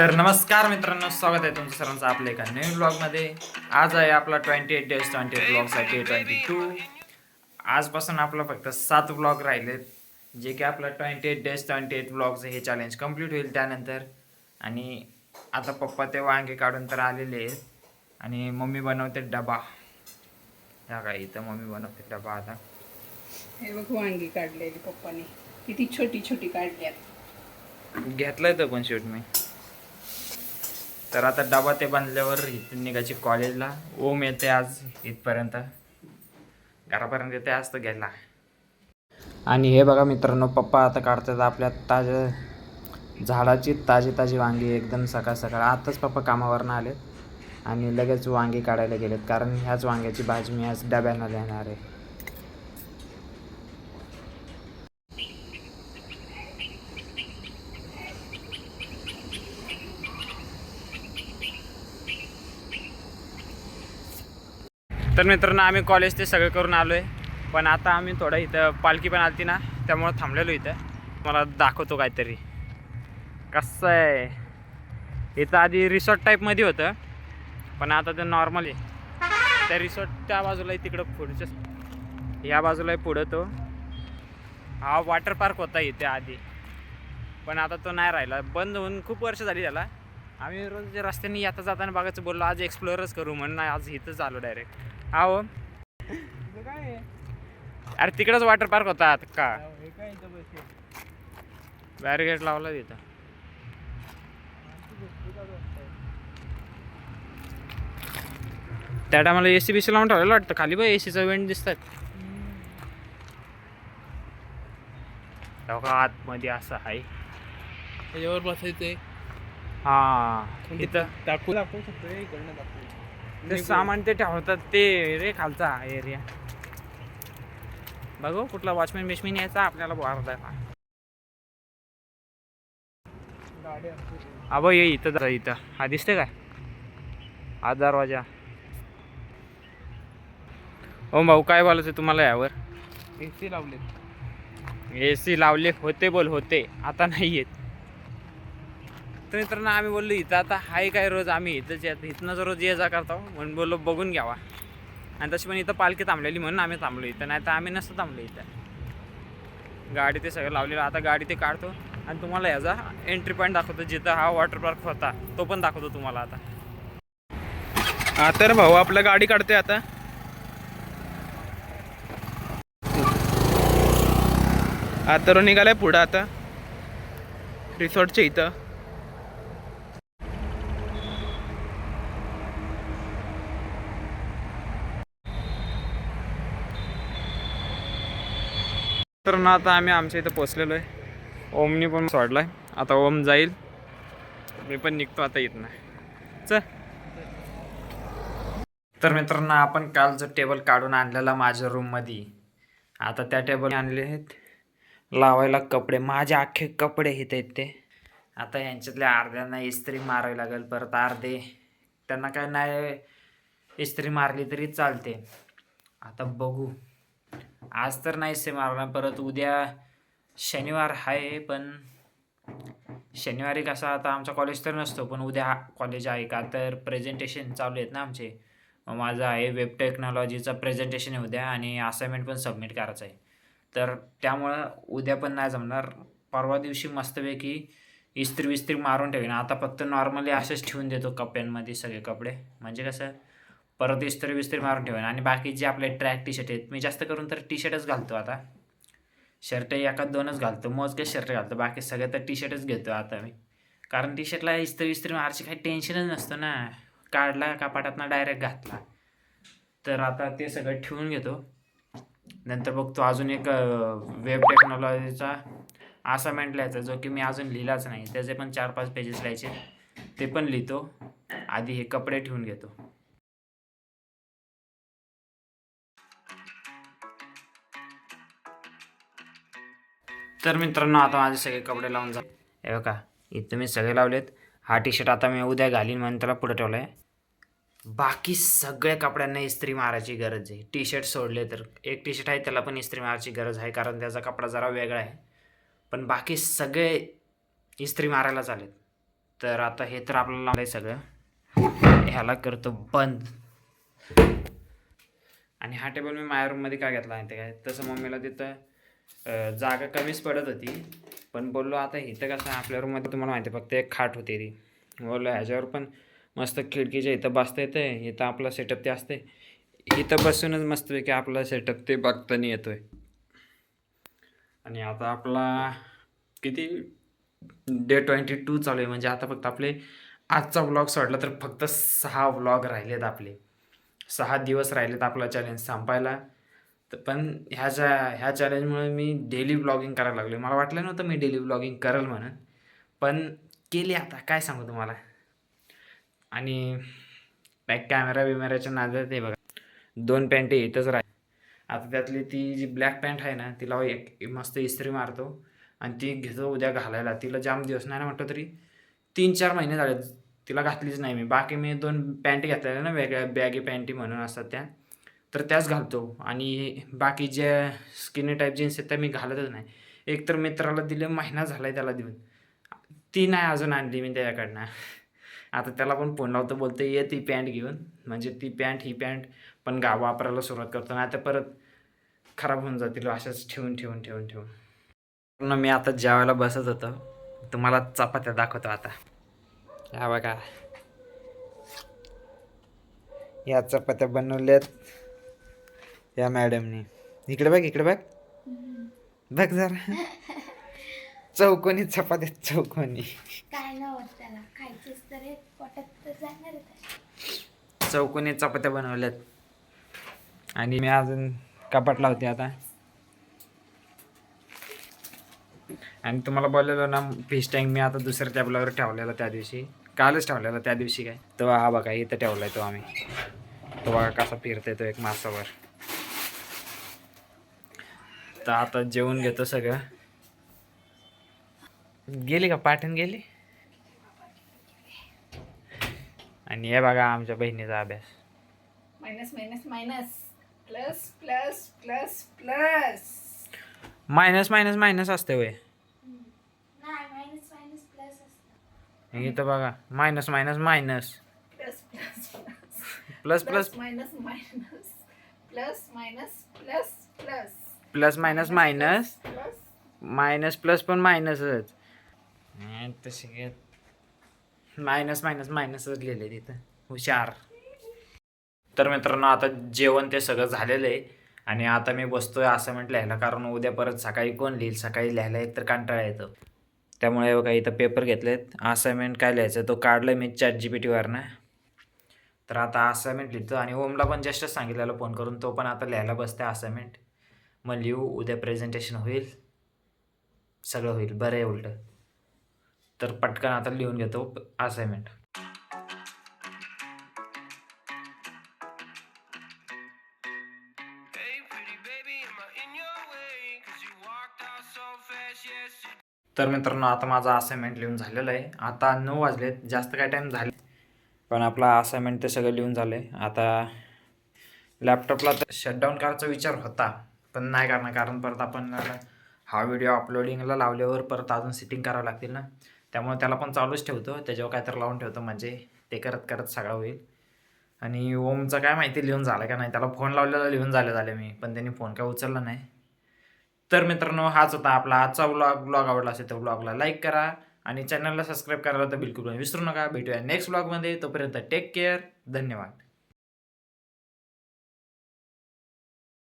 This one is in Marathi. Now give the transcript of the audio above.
तर नमस्कार मित्रांनो स्वागत आहे तुमचं सर्वांचं आपल्या एका नवीन ब्लॉगमध्ये आज आहे आपला twenty eight days twenty eight ब्लॉगसाठी twenty two आजपासून आपलं फक्त सात ब्लॉग राहिलेत जे की आपलं twenty eight days twenty eight ब्लॉगचं हे चॅलेंज कंप्लीट होईल त्यानंतर. आणि आता पप्पा ते वांगे काढून तर आलेले आहेत. आणि मम्मी बनवते डबा. ह्या काय इथं मम्मी बनवते डबा आता. हे बघ वांगी काढलेली पप्पाने. किती छोटी छोटी काढल्यात घेतलंय तर पण शेवट मी. तर आता डबा ते बांधल्यावर इथून निघायची कॉलेजला ओम येते आज इथपर्यंत. घरापर्यंत येते आज तर घ्यायला. आणि हे बघा मित्रांनो पप्पा आता काढतात आपल्या ताज्या झाडाची ताजी ताजी वांगी एकदम सकाळ सकाळ. आताच पप्पा कामावरनं आले आणि लगेच वांगी काढायला गेलेत. कारण ह्याच वांग्याची भाजी मी आज डब्यानं देणार आहे. तर मित्रांनो आम्ही कॉलेज ते सगळं करून आलो आहे पण आता आम्ही थोडं इथं पालखी पण आलती ना त्यामुळं थांबलेलो इथं. मला दाखवतो काहीतरी. कसं आहे? इथं आधी रिसॉर्ट टाईपमध्ये होतं पण आता ते नॉर्मल आहे. त्या रिसॉर्ट त्या बाजूला आहे तिकडं पुढच्या या बाजूला आहे पुढं तो. हा वॉटर पार्क होता इथे आधी. पण आता तो नाही राहिला. बंद होऊन खूप वर्ष झाली त्याला. आम्ही रोज रस्त्याने येता जाताना बघायचं बोललो आज एक्सप्लोअरच करू म्हणून आज इथंच आलो डायरेक्ट हा हो अरे तिकडंच वॉटर पार्क होता आता का? बॅरिगेट लावला तिथं. त्या टायमाला ए सी बी सी लावून ठेवलेलं वाटतं खाली बघ ए सीचा वेंट दिसतात आतमध्ये असं आहे? त्याच्यावर बसायचंय. हा. इथं टाकू दाखवू शकतो रे, इकडनं दाखवू. ते सामान ते ठेवतात ते रे खालचा एरिया बघू कुठला वॉचमॅन बिचमॅन यायचा आपल्याला हा बघ ये इथं जा इथं. हा दिसते काय? हा दरवाजा. हो भाऊ काय बोलायचं तुम्हाला यावर? ए सी लावले ए सी लावले होते बोल होते. आता नाही येत. तर मित्रांनो आम्ही बोललो इथं आता हाय काय रोज आम्ही? इथंच येत इथनंच रोज ये जा करतो. म्हणून बोललो बघून घ्यावा. आणि तशी पण इथं पालखी थांबलेली म्हणून आम्ही थांबलो इथं. नाही तर आम्ही नसतो थांबलो इथं. गाडी ते सगळं लावलेलं. आता गाडी ते काढतो आणि तुम्हाला याचा एंट्री पॉईंट दाखवतो. जिथं हा वॉटर पार्क होता तो पण दाखवतो तुम्हाला आता. हा तर भाऊ आपलं गाडी काढते आता. आता निघालाय पुढं आता. रिसॉर्टच्या इथं. तर ना आता आम्ही आमच्या इथं पोचलेलो आहे. ओमनी पण सोडलाय. आता ओम जाईल. मी पण निघतो आता येत नाही चल. तर मित्रांनो आपण काल जो टेबल काढून आणलेला माझ्या रूममध्ये आता त्या टेबल आणले आहेत. लावायला कपडे. माझे अख्खे कपडे हित आहेत ते. आता यांच्यातल्या अर्ध्यांना इस्त्री मारावी लागेल. परत अर्धे. त्यांना काय नाही इस्त्री मारली तरी चालते. आता बघू. आज तर नाही से मारणार परत उद्या शनिवार आहे पण शनिवारी कसा आता आमचा कॉलेज तर नसतो पण उद्या कॉलेज आहे का? तर प्रेझेंटेशन चालू आहेत ना आमचे. माझं आहे वेब टेक्नॉलॉजीचं प्रेझेंटेशन आहे उद्या आणि असाइनमेंट पण सबमिट करायचं आहे. तर त्यामुळं उद्या पण नाही जमणार. परवा दिवशी मस्तपैकी इस्त्री विस्त्री मारून ठेवेन. आता फक्त नॉर्मली असेच ठेवून देतो कप्प्यांमध्ये सगळे कपडे. म्हणजे कसं? परत इस्त्री विस्त्री मारून ठेवेन. आणि बाकी जे आपले ट्रॅक टी शर्ट आहेत मी जास्त करून तर टी शर्टच घालतो आता. शर्ट एकाच दोनच घालतो. मोजके शर्ट घालतो. बाकी सगळं तर टी शर्टच घेतो आता मी. कारण टी शर्टला इस्त्री इस्त्री मारची काही टेन्शनच नसतं ना. काढला कपाटातनं डायरेक्ट घातला. तर आता ते सगळं ठेवून घेतो. नंतर बघतो अजून एक वेब टेक्नॉलॉजीचा असाइनमेंट लिहायचा जो की मी अजून लिहिलाच नाही. त्याचे पण चार पाच पेजेस लिहायचे. ते पण लिहितो. आधी हे कपडे ठेवून घेतो. तर मित्रांनो आता माझे सगळे कपडे लावून जा. हे बघा इथं मी सगळे लावलेत. हा टी शर्ट आता मी उद्या घालीन म्हणून त्याला पुढे ठेवलं आहे बाकी सगळ्या कपड्यांना इस्त्री मारायची गरज आहे. टी शर्ट सोडले तर एक टी शर्ट आहे त्याला पण इस्त्री मारायची गरज आहे कारण त्याचा कपडा जरा वेगळा आहे. पण बाकी सगळे इस्त्री मारायला चालेल तर आता हे तर आपल्याला लावलं आहे सगळं. ह्याला करतो बंद. आणि हा टेबल मी माझ्या रूममध्ये काय घेतला आहे ते काय? तसं मम्मीला तिथं जागा कमीच पडत होती. पण बोललो आता इथं कसं आहे, आपल्या रूममध्ये तुम्हाला माहिती आहे फक्त एक खाट होती ती. बोललो ह्याच्यावर पण मस्त खिडकीच्या इथं बसता येतं इथं आपला सेटअप ते असते इथं बसूनच मस्तपैकी आपला सेटअप ते बघताना येतोय. आणि आता आपला किती? डे ट्वेंटी टू चालू आहे. म्हणजे आता फक्त आपले आजचा व्लॉग सोडला तर फक्त सहा व्लॉग राहिलेत आपले. सहा दिवस राहिलेत आपला चॅलेंज संपायला. तर पण ह्याच्या ह्या चॅलेंजमुळे मी डेली ब्लॉगिंग करायला लागलो मला वाटलं नव्हतं मी डेली ब्लॉगिंग करेल म्हणून. पण केली आता. काय सांगू तुम्हाला? आणि बॅक कॅमेरा बिमेऱ्याच्या नादात आहे बघा. दोन पॅन्ट येतच राह आता त्यातली ती जी ब्लॅक पॅन्ट आहे ना तिला एक मस्त इस्त्री मारतो. आणि ती घेतो उद्या घालायला. तिला जाम दिवस नाही ना म्हटलं तरी तीन चार महिने झाले तिला घातलीच नाही मी. बाकी मी दोन पॅन्ट घेतलेल्या ना वेगळ्या बॅगी पॅन्टी म्हणून असतात त्या. तर त्याच घालतो. आणि बाकी ज्या स्किनी टाईप जीन्स आहेत त्या मी घालतच नाही. एक तर मित्राला दिले महिना झाला आहे त्याला देऊन. ती नाही अजून आणली मी त्याच्याकडनं. आता त्याला पण फोन लावतो बोलतो ये ती पॅन्ट घेऊन. म्हणजे ती पॅन्ट ही पॅन्ट पण गा वापरायला सुरुवात करतो. ना आता परत खराब होऊन जातील अशाच ठेवून ठेवून ठेवून ठेवून. पूर्ण मी आता जेवायला बसत होतो. तुम्हाला चपात्या दाखवतो आता. या बघा. या चपात्या बनवल्यात. या मॅडमनी. इकडे बघ इकडे बघ. बघ जरा. चौकोनी चपात्या चौकोनी. काय नव्हतं त्याला? खायचंच तर पोटात तर जाणारच आहे चौकोनी चपात्या बनवल्यात. आणि मी अजून कपाट लावते आता. आणि तुम्हाला बोललेलो ना फिश टँक मी आता दुसऱ्या टेबलावर ठेवलेला त्या दिवशी. कालच ठेवलेला त्या दिवशी काय? तो हा बघा इथं ठेवलाय तो आम्ही. तो बघा कसा फिरतोय तो एक मासावर. तर आता जेवून घेतो सगळं. गेली का? पाठण गेली? आणि हे बघा आमच्या बहिणीचा अभ्यास. Minus minus minus plus plus plus plus minus minus minus असते वय नाही मायनस मायनस प्लस असतं. इथं बघा minus minus minus plus plus plus plus minus minus plus minus plus plus plus minus minus. Plus. Minus plus पण मायनसच. तसे घेत मायनस मायनस मायनसच लिहिले तिथं. हुशार. तर मित्रांनो आता जेवण ते सगळं झालेलं आहे. आणि आता मी बसतोय असाइनमेंट लिहायला कारण उद्या परत सकाळी कोण लिहिल? सकाळी लिहायला एक तर कंटाळा येतो. त्यामुळे बघा इथं पेपर घेतलेत. असाइनमेंट काय लिहायचं? तो काढलं मी चॅट जी पी टीवरनं तर आता असाइनमेंट लिहितो. आणि ओमला पण जस्टच सांगितलेलं फोन करून. तो पण आता लिहायला बसते असाइनमेंट मग लिहू उद्या प्रेझेंटेशन होईल. सगळं होईल बरं आहे उलटं. तर पटकन आता लिहून घेतो असाइनमेंट तर मित्रांनो आता माझा असाइनमेंट लिहून झालेलं आहे. आता नऊ वाजलेत जास्त काय टाईम झाले पण आपला असाइनमेंट ते सगळं लिहून झालं आहे आता लॅपटॉपला तर शटडाऊन करायचा विचार होता. पण नाही करणार कारण परत आपण हा व्हिडिओ अपलोडिंगला लावल्यावर परत अजून सिटिंग करावं लागतील ना. त्यामुळे त्याला पण चालूच ठेवतो त्याच्यावर काय तर लावून ठेवतो म्हणजे ते करत करत सगळं होईल. आणि ओमचं काय माहिती लिहून झालं का नाही त्याला फोन लावलेला लिहून झाले झाले मी पण त्यांनी फोन काय उचलला नाही. तर मित्रांनो हाच होता आपला आजचा ब्लॉग ब्लॉग आवडला असेल तर ब्लॉगला लाईक करा आणि चॅनलला सबस्क्राईब करायला तर बिलकुल विसरू नका. भेटूया नेक्स्ट ब्लॉगमध्ये तोपर्यंत टेक केअर धन्यवाद.